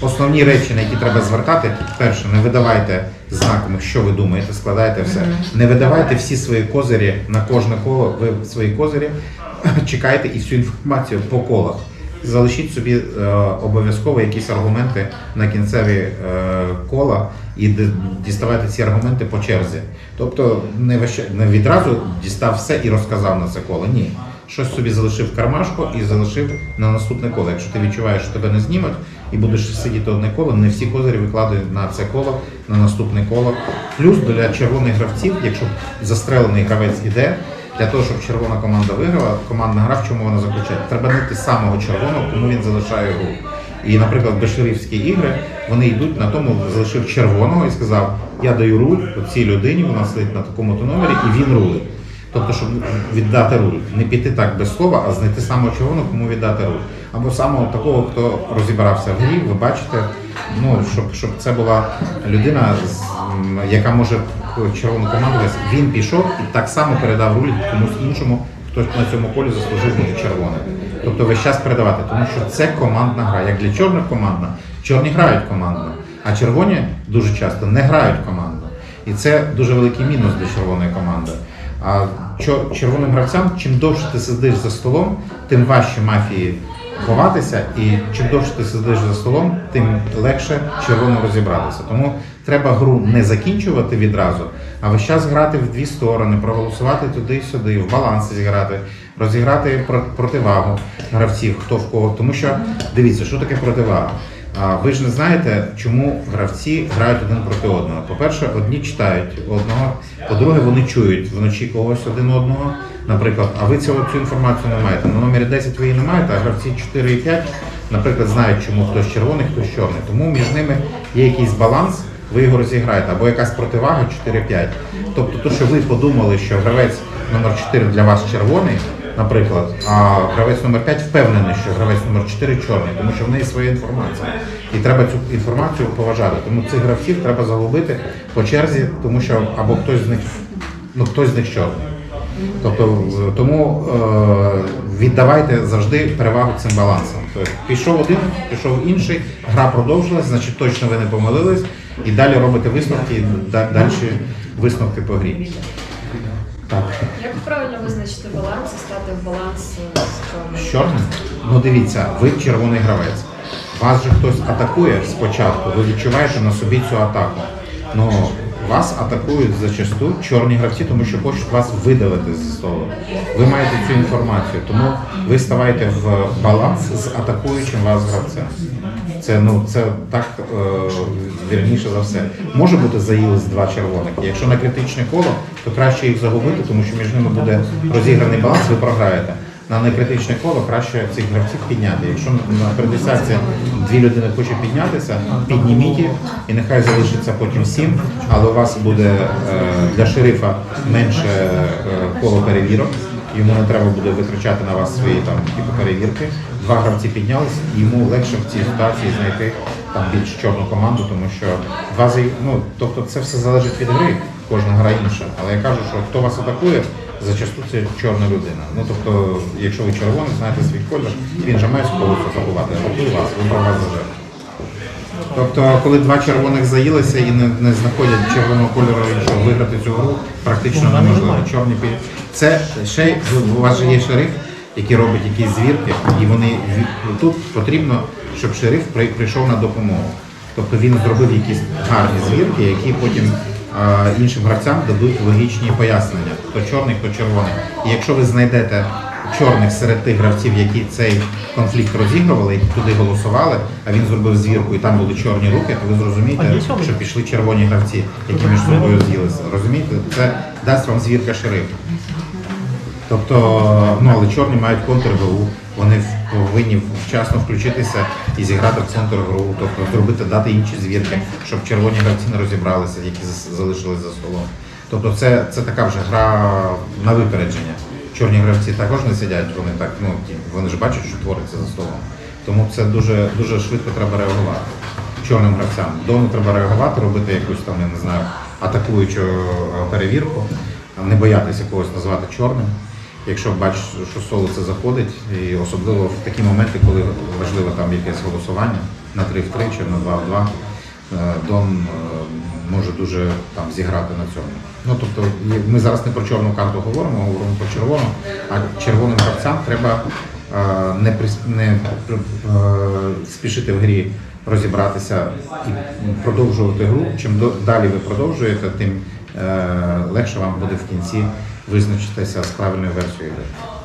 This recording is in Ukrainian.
Основні речі, на які треба звертати, перше, не видавайте знаками, що ви думаєте, складайте все. Не видавайте всі свої козирі на кожне коло. Ви свої козирі чекайте і всю інформацію по колах. Залишіть собі е, обов'язково якісь аргументи на кінцеві е, кола і діставайте ці аргументи по черзі. Тобто не, вище- не відразу дістав все і розказав на це коло. Ні. Щось собі залишив в кармашку і залишив на наступне коло. Якщо ти відчуваєш, що тебе не знімуть і будеш сидіти одне коло, не всі козирі викладуй на це коло, на наступне коло. Плюс для червоних гравців, якщо застрелений гравець іде, для того, щоб червона команда виграла, командна гра в чому вона заключається? Треба знайти самого червоного, кому він залишає гру. І, наприклад, бешерівські ігри вони йдуть на тому, залишив червоного і сказав: Я даю руль цій людині, вона сидить на такому-то номері, і він рулить. Тобто, щоб віддати руль, не піти так без слова, а знайти самого червоного, кому віддати руль. Або самого такого, хто розібрався в грі, ви бачите, ну щоб, щоб це була людина, яка може червону команду. Він пішов і так само передав руль комусь іншому, хто на цьому полі заслужив бути червоним. Тобто весь час передавати, тому що це командна гра. Як для чорних командна, чорні грають командно, а червоні дуже часто не грають командно. І це дуже великий мінус для червоної команди. А червоним гравцям, чим довше ти сидиш за столом, тим важче мафії ховатися, і чим довше ти сидиш за столом, тим легше червоним розібратися. Тому треба гру не закінчувати відразу, а весь час грати в дві сторони, проголосувати туди і сюди, в балансі зіграти, розіграти про- противагу гравців, хто в кого. Тому що дивіться, що таке противага. Ви ж не знаєте, чому гравці грають один проти одного. По-перше, одні читають одного, по-друге, вони чують вночі когось один одного. Наприклад, а ви цього цю інформацію не маєте. На номері 10 ви її не маєте, а гравці 4 і 5, наприклад, знають, чому хтось червоний, хтось чорний. Тому між ними є якийсь баланс, ви його розіграєте, або якась противага 4-5. Тобто, то, що ви подумали, що гравець номер 4 для вас червоний, наприклад, а гравець номер 5 впевнений, що гравець номер 4 чорний, тому що в неї своя інформація. І треба цю інформацію поважати. Тому цих гравців треба загубити по черзі, тому що або хтось з них, ну хтось з них чорний. Тобто тому е, віддавайте завжди перевагу цим балансам. Тобто пішов один, пішов інший, гра продовжилась, значить точно ви не помилились, і далі робите висновки, і далі висновки по грі. Так. Як правильно визначити баланс і стати в баланс е, з чорним? З чорним? Ну дивіться, ви червоний гравець. Вас же хтось атакує спочатку, ви відчуваєте на собі цю атаку. Ну, вас атакують зачасту чорні гравці, тому що хочуть вас видалити зі столу. Ви маєте цю інформацію, тому ви ставайте в баланс з атакуючим вас гравцем. Це ну це так е, вірніше за все. Може бути заїлись два червоних. Якщо на критичне коло, то краще їх загубити, тому що між ними буде розіграний баланс, ви програєте. На некритичне коло краще цих гравців підняти. Якщо на передесяці дві людини хоче піднятися, підніміть їх і нехай залишиться потім сім, але у вас буде е, для шерифа менше е, коло перевірок. Йому не треба буде витрачати на вас свої там типу перевірки. Два гравці піднялись, і йому легше в цій ситуації знайти там більш чорну команду, тому що два ну тобто це все залежить від гри, кожна гра інша. Але я кажу, що хто вас атакує, зачасту це чорна людина. Ну тобто, якщо ви червоний, знаєте свій колір, він же має когось атакувати, атакує вас, вибрав вас за жертву. Тобто, коли два червоних заїлися і не, не знаходять червоного кольору іншого виграти цю гру, практично неможливо. Чорні пі... Це ще у вас же є шериф, який робить якісь звірки, і вони тут потрібно, щоб шериф при- прийшов на допомогу. Тобто він зробив якісь гарні звірки, які потім е, іншим гравцям дадуть логічні пояснення, хто чорний, хто червоний. І якщо ви знайдете чорних серед тих гравців, які цей конфлікт розігрували, які туди голосували, а він зробив звірку і там були чорні руки, то ви зрозумієте, що пішли червоні гравці, які між собою з'їлися. Розумієте? Це дасть вам звірка шерифа. Тобто, ну але чорні мають контргру, вони повинні вчасно включитися і зіграти в контргру, тобто зробити дати інші звірки, щоб червоні гравці не розібралися, які залишились за столом. Тобто це, це така вже гра на випередження. Чорні гравці також не сидять, вони так, ну вони ж бачать, що твориться за столом. Тому це дуже дуже швидко треба реагувати. Чорним гравцям. Дома треба реагувати, робити якусь там, я не знаю, атакуючу е, перевірку, не боятися когось назвати чорним. Якщо бачиш, що соло це заходить, і особливо в такі моменти, коли важливо там якесь голосування на 3 в 3 чи на 2 в 2, е, Дон е, може дуже там зіграти на цьому. Ну тобто ми зараз не про чорну карту говоримо, говоримо про червону, а червоним гравцям треба е, не, не е, спішити в грі розібратися і продовжувати гру. Чим далі ви продовжуєте, тим е, легше вам буде в кінці визначитися з правильною версією гри.